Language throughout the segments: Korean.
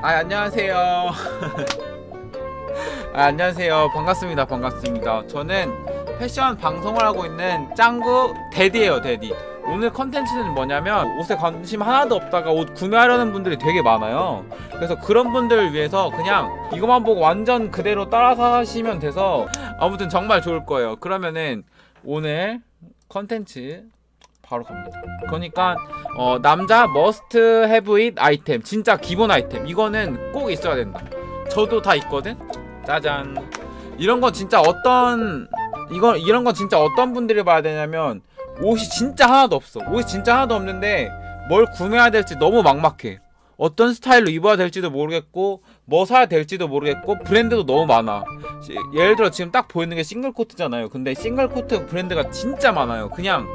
아 안녕하세요. 아 안녕하세요. 반갑습니다. 반갑습니다. 저는 패션 방송을 하고 있는 짱구 데디예요. 데디. 오늘 컨텐츠는 뭐냐면 옷에 관심 하나도 없다가 옷 구매하려는 분들이 되게 많아요. 그래서 그런 분들을 위해서 그냥 이것만 보고 완전 그대로 따라서 하시면 돼서 아무튼 정말 좋을 거예요. 그러면은 오늘 컨텐츠 바로 갑니다. 그러니까 어, 남자 머스트 해브 잇 아이템 진짜 기본 아이템 이거는 꼭 있어야 된다. 저도 다 있거든. 짜잔. 이런 건 진짜 어떤 이거 이런 건 진짜 어떤 분들이 봐야 되냐면 옷이 진짜 하나도 없어. 옷이 진짜 하나도 없는데 뭘 구매해야 될지 너무 막막해. 어떤 스타일로 입어야 될지도 모르겠고 뭐 사야 될지도 모르겠고 브랜드도 너무 많아. 시- 예를 들어 지금 딱 보이는 게 싱글 코트잖아요. 근데 싱글 코트 브랜드가 진짜 많아요. 그냥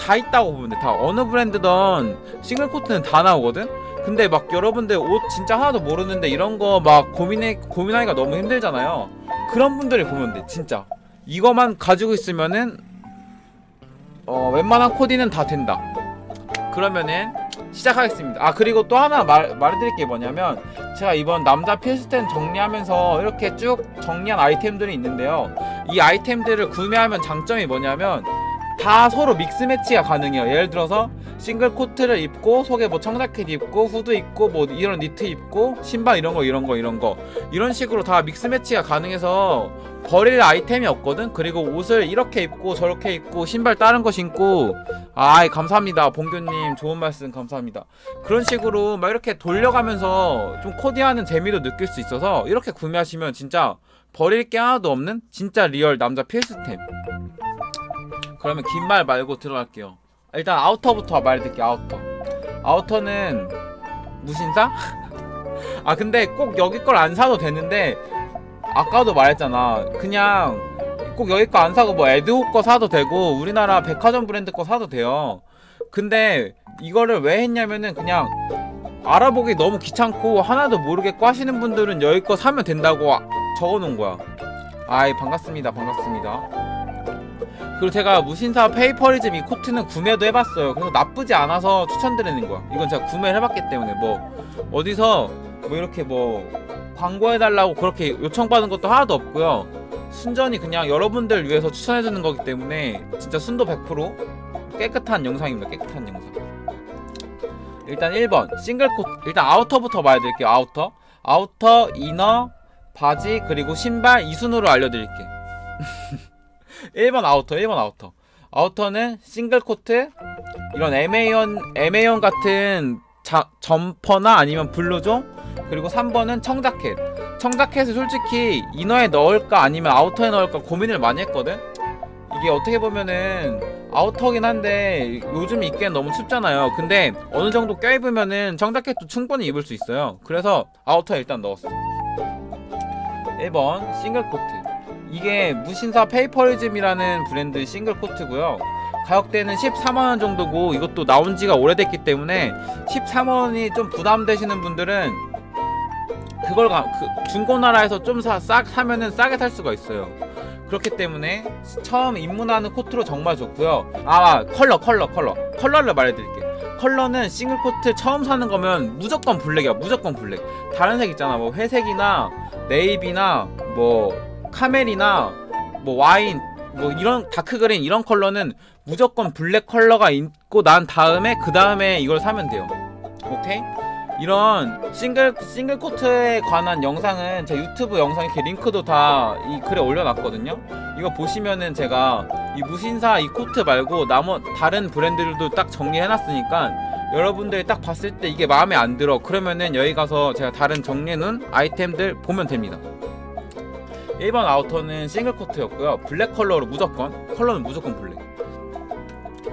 다 있다고 보면 돼. 다 어느 브랜드든 싱글 코트는 다 나오거든. 근데 막 여러분들 옷 진짜 하나도 모르는데 이런 거 막 고민해 고민하기가 너무 힘들잖아요. 그런 분들이 보면 돼. 진짜 이거만 가지고 있으면은 어 웬만한 코디는 다 된다. 그러면은 시작하겠습니다. 아 그리고 또 하나 말 말해드릴 게 뭐냐면 제가 이번 남자 필수템 정리하면서 이렇게 쭉 정리한 아이템들이 있는데요. 이 아이템들을 구매하면 장점이 뭐냐면 다 서로 믹스 매치가 가능해요. 예를 들어서 싱글 코트를 입고 속에 뭐 청자켓 입고 후드 입고 뭐 이런 니트 입고 신발 이런 거 이런 거 이런 거 이런 식으로 다 믹스 매치가 가능해서 버릴 아이템이 없거든. 그리고 옷을 이렇게 입고 저렇게 입고 신발 다른 거 신고 아이 감사합니다 봉규님 좋은 말씀 감사합니다. 그런 식으로 막 이렇게 돌려가면서 좀 코디하는 재미도 느낄 수 있어서 이렇게 구매하시면 진짜 버릴 게 하나도 없는 진짜 리얼 남자 필수템. 그러면 긴 말 말고 들어갈게요. 일단 아우터부터 말해드릴게요. 아우터. 아우터는 무신사? 아 근데 꼭 여기 걸 안 사도 되는데 아까도 말했잖아. 그냥 꼭 여기 거 안 사고 뭐 에드호 거 사도 되고 우리나라 백화점 브랜드 거 사도 돼요. 근데 이거를 왜 했냐면은 그냥 알아보기 너무 귀찮고 하나도 모르겠고 하시는 분들은 여기 거 사면 된다고 아- 적어놓은 거야. 아이 반갑습니다. 반갑습니다. 그리고 제가 무신사 페이퍼리즘 이 코트는 구매도 해봤어요. 그래서 나쁘지 않아서 추천드리는 거야. 이건 제가 구매를 해봤기 때문에 뭐 어디서 뭐 이렇게 뭐 광고해달라고 그렇게 요청받은 것도 하나도 없고요. 순전히 그냥 여러분들 위해서 추천해주는 거기 때문에 진짜 순도 100% 깨끗한 영상입니다. 깨끗한 영상. 일단 1번 싱글 코트 일단 아우터부터 말해드릴게요. 아우터 아우터 이너 바지 그리고 신발 이 순으로 알려드릴게. 1번 아우터 1번 아우터. 아우터는 싱글 코트 이런 에메이언 에메이언 같은 자, 점퍼나 아니면 블루종 그리고 3번은 청자켓. 청자켓을 솔직히 이너에 넣을까 아니면 아우터에 넣을까 고민을 많이 했거든? 이게 어떻게 보면은 아우터긴 한데 요즘 입기엔 너무 춥잖아요. 근데 어느 정도 껴입으면은 청자켓도 충분히 입을 수 있어요. 그래서 아우터에 일단 넣었어. 1번 싱글 코트 이게 무신사 페이퍼리즘이라는 브랜드 싱글 코트고요. 가격대는 13만원 정도고 이것도 나온 지가 오래됐기 때문에 13만원이 좀 부담되시는 분들은 그걸 가, 그 중고나라에서 좀 사, 싹 사면은 싸게 살 수가 있어요. 그렇기 때문에 처음 입문하는 코트로 정말 좋고요. 아 컬러 컬러 컬러 컬러를 말해드릴게요. 컬러는 싱글 코트 처음 사는 거면 무조건 블랙이야 무조건 블랙. 다른 색 있잖아 뭐 회색이나 네이비나 뭐 카멜이나 뭐 와인 뭐 이런 다크 그린 이런 컬러는 무조건 블랙 컬러가 있고 난 다음에 그 다음에 이걸 사면 돼요. 오케이? 이런 싱글 싱글 코트에 관한 영상은 제 유튜브 영상 이렇게 링크도 다 이 글에 올려놨거든요. 이거 보시면은 제가 이 무신사 이 코트 말고 나머 다른 브랜드들도 딱 정리해놨으니까 여러분들이 딱 봤을 때 이게 마음에 안 들어 그러면은 여기 가서 제가 다른 정리해놓은 아이템들 보면 됩니다. 1번 아우터는 싱글 코트였고요. 블랙 컬러로 무조건 컬러는 무조건 블랙.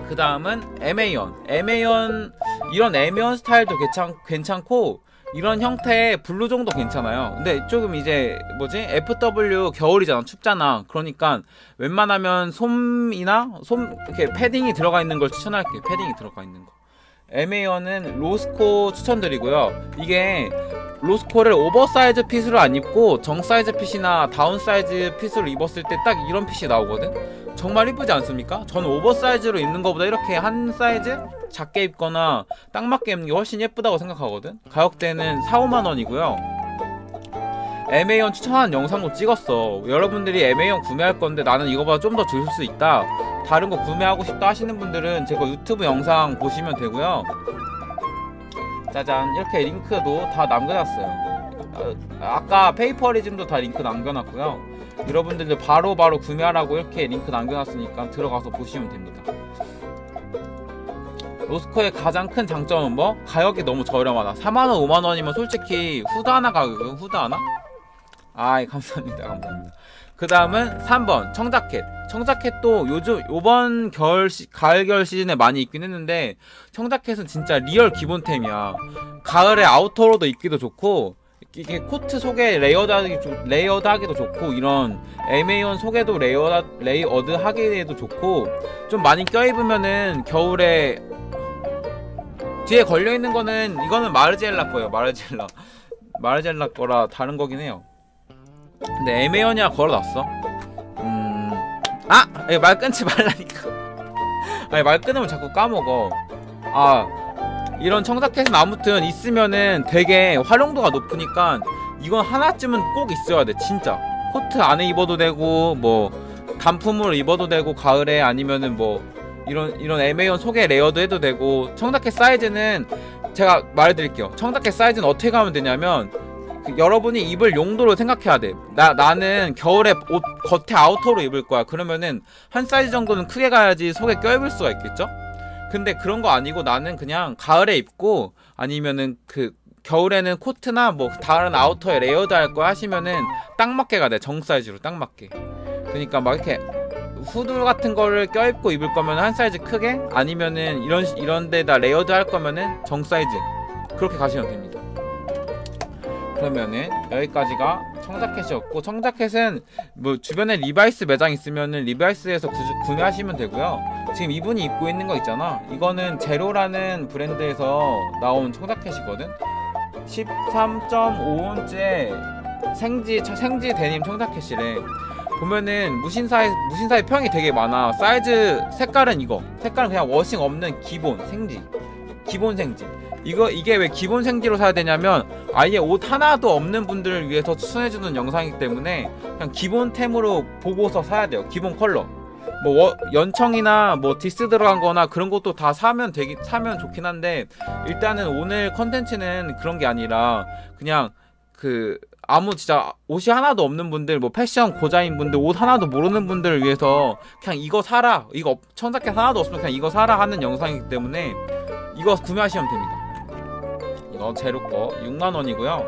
그 다음은 에메이언. 에메이언 이런 에메이언 스타일도 괜찮 괜찮고 이런 형태의 블루종도 괜찮아요. 근데 조금 이제 뭐지 FW 겨울이잖아 춥잖아. 그러니까 웬만하면 솜이나 솜 이렇게 패딩이 들어가 있는 걸 추천할게요. 패딩이 들어가 있는 거. 에메이언은 로스코 추천드리고요. 이게 로스코를 오버사이즈 핏으로 안 입고 정사이즈 핏이나 다운사이즈 핏으로 입었을 때 딱 이런 핏이 나오거든 정말 이쁘지 않습니까? 저는 오버사이즈로 입는 것보다 이렇게 한 사이즈 작게 입거나 딱 맞게 입는 게 훨씬 예쁘다고 생각하거든 가격대는 4, 5만원이고요 MA1 추천하는 영상도 찍었어. 여러분들이 MA1 구매할 건데 나는 이거보다 좀 더 줄 수 있다. 다른 거 구매하고 싶다 하시는 분들은 제 거 유튜브 영상 보시면 되고요. 짜잔. 이렇게 링크도 다 남겨놨어요. 어, 아까 페이퍼리즘도 다 링크 남겨놨고요. 여러분들도 바로바로 바로 구매하라고 이렇게 링크 남겨놨으니까 들어가서 보시면 됩니다. 로스코의 가장 큰 장점은 뭐? 가격이 너무 저렴하다. 4만원 5만원이면 솔직히 후드 하나 가격은 후드 하나? 아이 감사합니다 감사합니다. 그 다음은 3번 청자켓. 청자켓도 요즘 요번 겨울 시, 가을 겨울 시즌에 많이 입긴 했는데 청자켓은 진짜 리얼 기본템이야. 가을에 아우터로도 입기도 좋고 이게 코트 속에 레이어드하기 레이어드하기도 좋고 이런 MA1 속에도 레이어드 레이어드 하기에도 좋고 좀 많이 껴입으면은 겨울에 뒤에 걸려 있는 거는 이거는 마르젤라 거예요 마르젤라. 마르젤라 거라 다른 거긴 해요 근데 애매하냐 걸어놨어? 음... 아! 말 끊지 말라니까. 아니 말 끊으면 자꾸 까먹어. 아 이런 청자켓은 아무튼 있으면은 되게 활용도가 높으니까 이건 하나쯤은 꼭 있어야 돼 진짜. 코트 안에 입어도 되고 뭐 단품으로 입어도 되고 가을에 아니면은 뭐 이런 이런 애매한 속에 레이어드 해도 되고 청자켓 사이즈는 제가 말해드릴게요. 청자켓 사이즈는 어떻게 가면 되냐면 그 여러분이 입을 용도로 생각해야 돼. 나 나는 겨울에 옷 겉에 아우터로 입을 거야. 그러면은 한 사이즈 정도는 크게 가야지 속에 껴입을 수가 있겠죠? 근데 그런 거 아니고 나는 그냥 가을에 입고 아니면은 그 겨울에는 코트나 뭐 다른 아우터에 레이어드 할 거 하시면은 딱 맞게 가돼 정 사이즈로 딱 맞게. 그러니까 막 이렇게 후드 같은 거를 껴입고 입을 거면 한 사이즈 크게 아니면은 이런 이런 데다 레이어드 할 거면은 정 사이즈 그렇게 가시면 됩니다. 그러면은 여기까지가 청자켓이었고 청자켓은 뭐 주변에 리바이스 매장 있으면은 리바이스에서 구, 구매하시면 되고요. 지금 이분이 입고 있는 거 있잖아. 이거는 제로라는 브랜드에서 나온 청자켓이거든? 13.5온째 생지 생지 데님 청자켓이래. 보면은 무신사의 무신사의 평이 되게 많아. 사이즈 색깔은 이거. 색깔은 그냥 워싱 없는 기본 생지 기본 생지. 이거 이게 왜 기본 생지로 사야 되냐면 아예 옷 하나도 없는 분들을 위해서 추천해주는 영상이기 때문에 그냥 기본템으로 보고서 사야 돼요. 기본 컬러. 뭐 워, 연청이나 뭐 디스 들어간 거나 그런 것도 다 사면 되기 사면 좋긴 한데 일단은 오늘 컨텐츠는 그런 게 아니라 그냥 그 아무 진짜 옷이 하나도 없는 분들 뭐 패션 고자인 분들 옷 하나도 모르는 분들을 위해서 그냥 이거 사라. 이거 천사켓 하나도 없으면 그냥 이거 사라 하는 영상이기 때문에 이거 구매하시면 됩니다. 이거 제로 거 6만원이고요.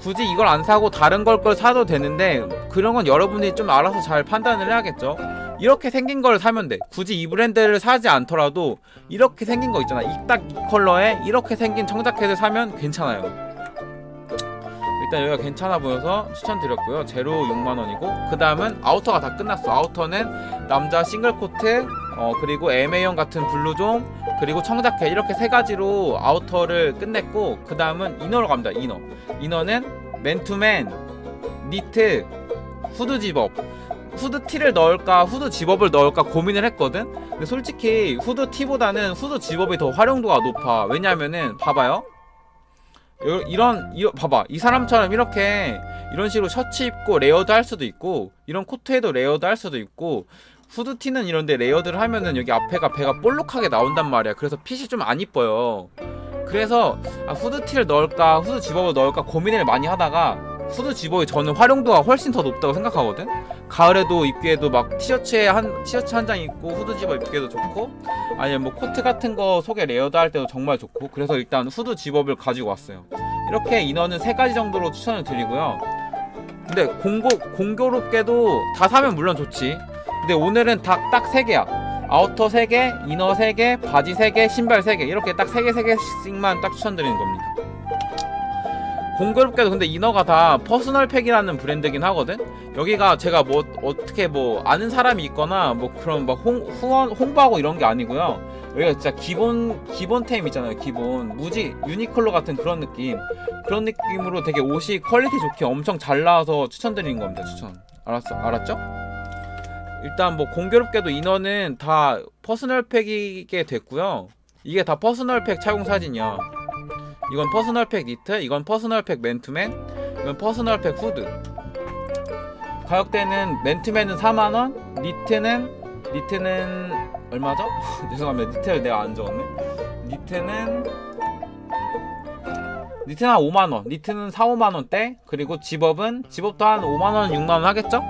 굳이 이걸 안 사고 다른 걸 걸 사도 되는데 그런 건 여러분이 좀 알아서 잘 판단을 해야겠죠. 이렇게 생긴 걸 사면 돼. 굳이 이 브랜드를 사지 않더라도 이렇게 생긴 거 있잖아. 이딱 이 컬러에 이렇게 생긴 청자켓을 사면 괜찮아요. 일단 여기가 괜찮아 보여서 추천드렸고요. 제로 6만원이고 그 다음은 아우터가 다 끝났어. 아우터는 남자 싱글 코트 어 그리고 MA형 같은 블루종 그리고 청자켓 이렇게 세 가지로 아우터를 끝냈고 그 다음은 이너로 갑니다 이너. 이너는 맨투맨 니트 후드 집업. 후드 티를 넣을까 후드 집업을 넣을까 고민을 했거든? 근데 솔직히 후드 티보다는 후드 집업이 더 활용도가 높아. 왜냐면은 봐봐요. 이런 이, 봐봐. 이 사람처럼 이렇게 이런 식으로 셔츠 입고 레이어드 할 수도 있고 이런 코트에도 레이어드 할 수도 있고 후드티는 이런데 레이어드를 하면은 여기 앞에가 배가 볼록하게 나온단 말이야. 그래서 핏이 좀 안 이뻐요. 그래서 아, 후드티를 넣을까 후드 집업을 넣을까 고민을 많이 하다가 후드 집업이 저는 활용도가 훨씬 더 높다고 생각하거든? 가을에도 입기에도 막 티셔츠에 한 티셔츠 한 장 입고 후드 집업 입기에도 좋고 아니면 뭐 코트 같은 거 속에 레이어드 할 때도 정말 좋고 그래서 일단 후드 집업을 가지고 왔어요. 이렇게 인원은 세 가지 정도로 추천을 드리고요. 근데 공고, 공교롭게도 다 사면 물론 좋지 근데 오늘은 딱세 개야. 아우터 3개, 이너 3개, 바지 3개, 신발 3개. 이렇게 딱 3개 3개씩만 딱 추천드리는 겁니다. 공교롭게도 근데 이너가 다 퍼스널 팩이라는 브랜드긴 하거든? 여기가 제가 뭐 어떻게 뭐 아는 사람이 있거나 뭐 그런 막 홍, 후원, 홍보하고 이런 게 아니고요. 여기가 진짜 기본 기본템 있잖아요 기본. 무지 유니클로 같은 그런 느낌. 그런 느낌으로 되게 옷이 퀄리티 좋게 엄청 잘 나와서 추천드리는 겁니다 추천. 알았어 알았죠? 일단 뭐 공교롭게도 인원은 다 퍼스널 팩이게 됐고요. 이게 다 퍼스널 팩 착용 사진이야. 이건 퍼스널 팩 니트 이건 퍼스널 팩 맨투맨 이건 퍼스널 팩 후드. 가격대는 맨투맨은 4만원 니트는 니트는 얼마죠? 죄송합니다. 니트를 내가 안 적었네. 니트는 니트는 한 5만원 니트는 4, 5만원대? 그리고 집업은 집업도 한 5만원 6만원 하겠죠?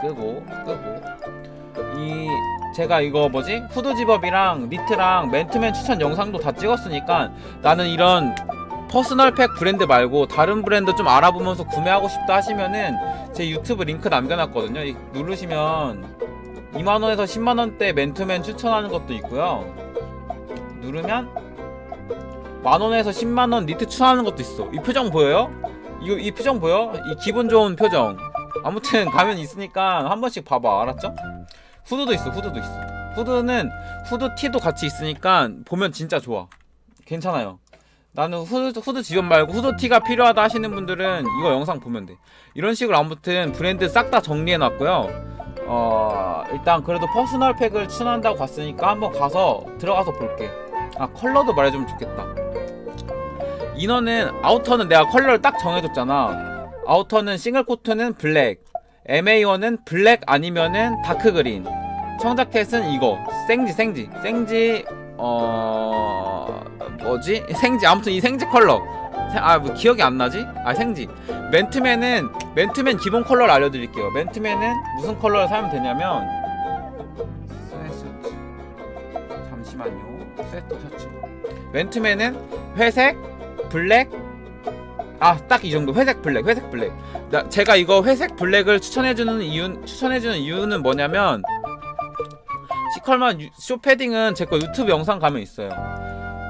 끄고 끄고. 이 제가 이거 뭐지? 후드 집업이랑 니트랑 맨투맨 추천 영상도 다 찍었으니까 나는 이런 퍼스널 팩 브랜드 말고 다른 브랜드 좀 알아보면서 구매하고 싶다 하시면은 제 유튜브 링크 남겨놨거든요. 이 누르시면 2만원에서 10만원대 맨투맨 추천하는 것도 있고요. 누르면 만원에서 10만원 니트 추천하는 것도 있어. 이 표정 보여요? 이거 이 표정 보여? 이 기분 좋은 표정 아무튼 가면 있으니까 한 번씩 봐봐. 알았죠? 후드도 있어 후드도 있어. 후드는 후드 티도 같이 있으니까 보면 진짜 좋아. 괜찮아요. 나는 후드, 후드 지원 말고 후드 티가 필요하다 하시는 분들은 이거 영상 보면 돼. 이런 식으로 아무튼 브랜드 싹 다 정리해 놨고요. 어 일단 그래도 퍼스널 팩을 추천한다고 갔으니까 한번 가서 들어가서 볼게. 아 컬러도 말해주면 좋겠다. 인원은 아우터는 내가 컬러를 딱 정해줬잖아 아우터는 싱글 코트는 블랙 MA1은 블랙 아니면은 다크 그린. 청자켓은 이거 생지 생지. 생지 어 뭐지? 생지 아무튼 이 생지 컬러. 아 뭐 기억이 안 나지? 아 생지. 맨투맨은 맨투맨 기본 컬러를 알려드릴게요. 맨투맨은 무슨 컬러를 사면 되냐면 스웨트셔츠. 잠시만요. 스웨트셔츠. 맨투맨은 회색 블랙 아 딱 이 정도 회색 블랙 회색 블랙 나, 제가 이거 회색 블랙을 추천해주는 이유 추천해주는 이유는 뭐냐면 시컬만 유- 쇼패딩은 제 거 유튜브 영상 가면 있어요.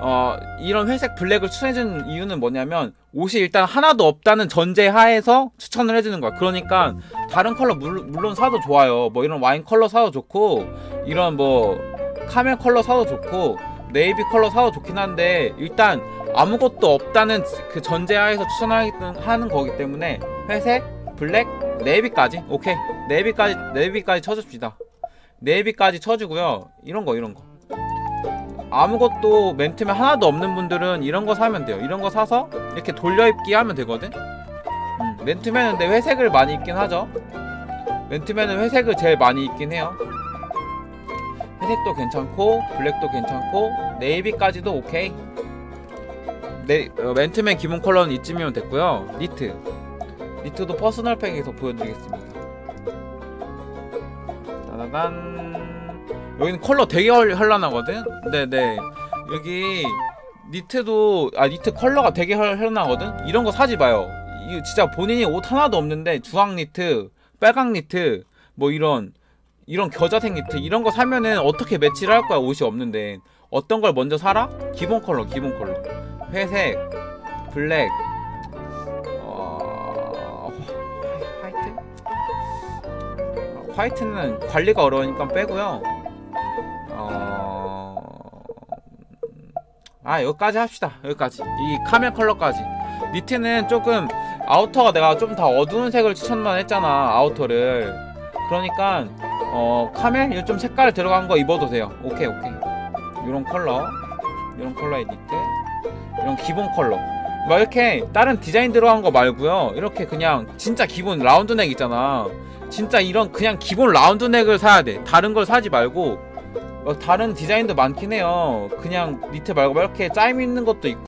어 이런 회색 블랙을 추천해주는 이유는 뭐냐면 옷이 일단 하나도 없다는 전제 하에서 추천을 해주는 거야. 그러니까 다른 컬러 물, 물론 사도 좋아요. 뭐 이런 와인 컬러 사도 좋고 이런 뭐 카멜 컬러 사도 좋고 네이비 컬러 사도 좋긴 한데 일단 아무것도 없다는 그 전제하에서 추천하는 거기 때문에 회색, 블랙, 네이비까지 오케이 네이비까지 네이비까지 쳐줍시다. 네이비까지 쳐주고요. 이런 거 이런 거 아무것도 맨투맨 하나도 없는 분들은 이런 거 사면 돼요. 이런 거 사서 이렇게 돌려 입기 하면 되거든. 음, 맨투맨은 근데 회색을 많이 입긴 하죠. 맨투맨은 회색을 제일 많이 입긴 해요. 회색도 괜찮고 블랙도 괜찮고 네이비까지도 오케이. 네, 어, 맨투맨 기본 컬러는 이쯤이면 됐고요. 니트. 니트도 퍼스널 팩에서 보여드리겠습니다. 따다단. 여기는 컬러 되게 헐- 현란하거든? 네네. 여기 니트도, 아, 니트 컬러가 되게 헐- 현란하거든? 이런 거 사지 마요. 이거 진짜 본인이 옷 하나도 없는데 주황 니트, 빨강 니트, 뭐 이런, 이런 겨자색 니트, 이런 거 사면은 어떻게 매치를 할 거야, 옷이 없는데. 어떤 걸 먼저 사라? 기본 컬러, 기본 컬러. 회색, 블랙, 어... 화이트? 어, 화이트는 관리가 어려우니까 빼고요. 어... 아 여기까지 합시다. 여기까지. 이 카멜 컬러까지. 니트는 조금 아우터가 내가 좀더 어두운 색을 추천만 했잖아. 아우터를. 그러니까 어 카멜 이거 좀 색깔 들어간 거 입어도 돼요. 오케이 오케이. 이런 컬러, 이런 컬러의 니트. 이런 기본 컬러. 막 이렇게 다른 디자인 들어간 거 말고요. 이렇게 그냥 진짜 기본 라운드 넥 있잖아. 진짜 이런 그냥 기본 라운드 넥을 사야 돼. 다른 걸 사지 말고. 어, 다른 디자인도 많긴 해요. 그냥 니트 말고 막 이렇게 짜임 있는 것도 있고